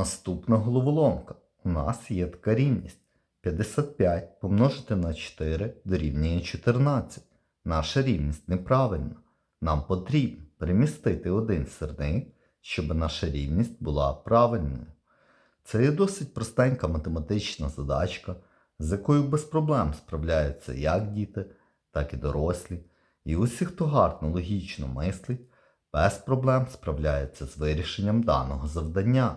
Наступна головоломка. У нас є така рівність. 55 помножити на 4 дорівнює 14. Наша рівність неправильна. Нам потрібно перемістити один сірник, щоб наша рівність була правильною. Це є досить простенька математична задачка, з якою без проблем справляються як діти, так і дорослі. І усі, хто гарно логічно мислить, без проблем справляється з вирішенням даного завдання.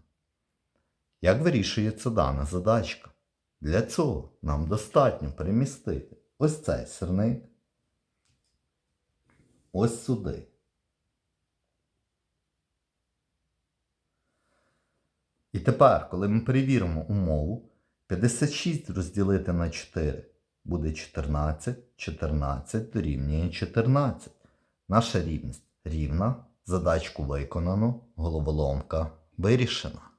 Як вирішується дана задачка? Для цього нам достатньо перемістити ось цей сирник, ось сюди. І тепер, коли ми перевіримо умову, 56 розділити на 4 буде 14, 14 дорівнює 14. Наша рівність рівна, задачку виконано, головоломка вирішена.